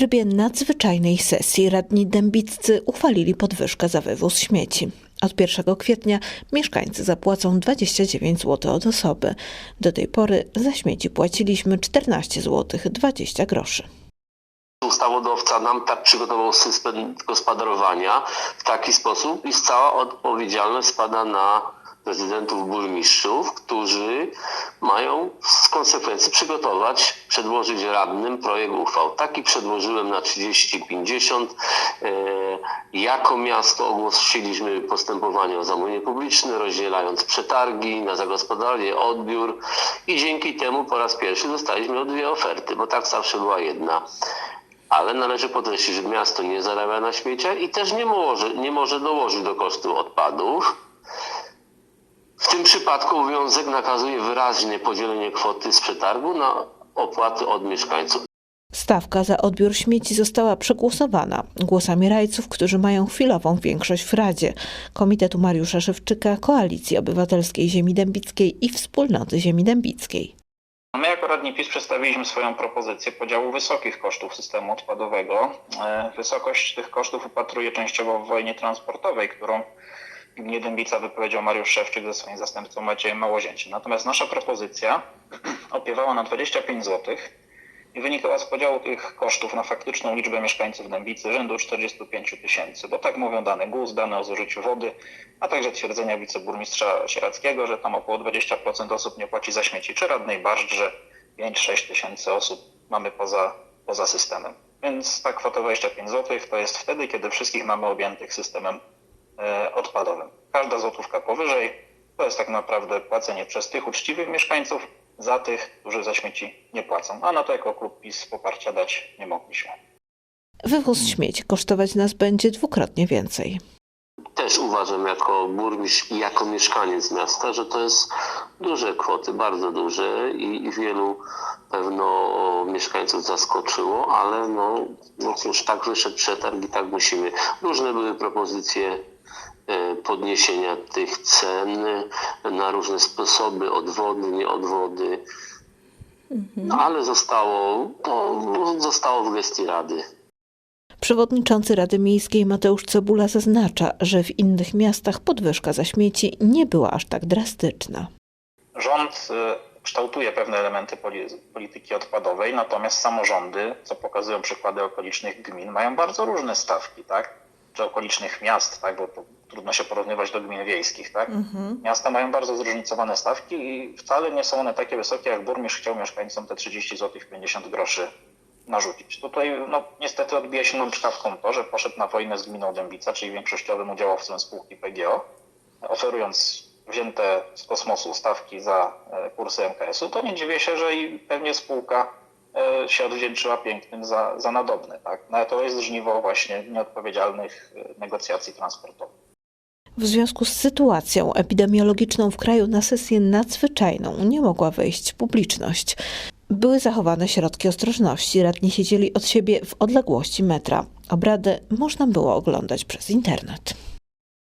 trybie nadzwyczajnej sesji radni dębiccy uchwalili podwyżkę za wywóz śmieci. Od 1 kwietnia mieszkańcy zapłacą 29 zł od osoby. Do tej pory za śmieci płaciliśmy 14 zł 20 groszy. Ustawodawca nam tak przygotował system gospodarowania w taki sposób, iż cała odpowiedzialność spada na prezydentów, burmistrzów, którzy mają z konsekwencji przygotować, przedłożyć radnym projekt uchwał. Taki przedłożyłem na 30-50. E, Jako miasto ogłosiliśmy postępowanie o zamówienie publiczne, rozdzielając przetargi na zagospodarowanie, odbiór i dzięki temu po raz pierwszy dostaliśmy dwie oferty, bo tak zawsze była jedna. Ale należy podkreślić, że miasto nie zarabia na śmieciach i też nie może, nie może dołożyć do kosztu odpadów. W tym przypadku obowiązek nakazuje wyraźne podzielenie kwoty z przetargu na opłaty od mieszkańców. Stawka za odbiór śmieci została przegłosowana głosami rajców, którzy mają chwilową większość w Radzie, Komitetu Mariusza Szewczyka, Koalicji Obywatelskiej Ziemi Dębickiej i Wspólnoty Ziemi Dębickiej. My jako radni PiS przedstawiliśmy swoją propozycję podziału wysokich kosztów systemu odpadowego. E, Wysokość tych kosztów upatruje częściowo w wojnie transportowej, którą gminie Dębica wypowiedział Mariusz Szewczyk ze swoim zastępcą Maciejem Małozięciem. Natomiast nasza propozycja opiewała na 25 zł i wynikała z podziału tych kosztów na faktyczną liczbę mieszkańców Dębicy rzędu 45 tysięcy, bo tak mówią dane GUS, dane o zużyciu wody, a także twierdzenia wiceburmistrza Sierackiego, że tam około 20% osób nie płaci za śmieci, czy radnej Barszcz, że 5-6 tysięcy osób mamy poza, poza systemem. Więc ta kwota 25 zł to jest wtedy, kiedy wszystkich mamy objętych systemem odpadowym. Każda złotówka powyżej to jest tak naprawdę płacenie przez tych uczciwych mieszkańców za tych, którzy za śmieci nie płacą. A na to jako klub PiS poparcia dać nie mogliśmy. Wywóz śmieci kosztować nas będzie dwukrotnie więcej. Też uważam jako burmistrz i jako mieszkaniec miasta, że to jest duże kwoty, bardzo duże i, i wielu pewno mieszkańców zaskoczyło, ale no, no cóż, tak wyszedł przetarg i tak musimy. Różne były propozycje e, podniesienia tych cen na różne sposoby, odwody, nieodwody, no, ale zostało, to zostało w gestii Rady. Przewodniczący Rady Miejskiej Mateusz Cebula zaznacza, że w innych miastach podwyżka za śmieci nie była aż tak drastyczna. Rząd y, kształtuje pewne elementy poli- polityki odpadowej, natomiast samorządy, co pokazują przykłady okolicznych gmin, mają bardzo różne stawki, tak? Czy okolicznych miast, tak? Bo trudno się porównywać do gmin wiejskich, tak? Miasta mają bardzo zróżnicowane stawki i wcale nie są one takie wysokie, jak burmistrz chciał mieszkańcom te 30 zł 50 groszy narzucić. Tutaj no, niestety odbija się nam czkawką to, że poszedł na wojnę z gminą Dębica, czyli większościowym udziałowcem spółki PGO, oferując wzięte z kosmosu stawki za e, kursy MKS-u, to nie dziwię się, że i pewnie spółka się odwdzięczyła pięknym za, za nadobne. Tak? No, to jest żniwo właśnie nieodpowiedzialnych e, negocjacji transportowych. W związku z sytuacją epidemiologiczną w kraju na sesję nadzwyczajną nie mogła wejść publiczność. Były zachowane środki ostrożności, radni siedzieli od siebie w odległości metra. Obrady można było oglądać przez internet.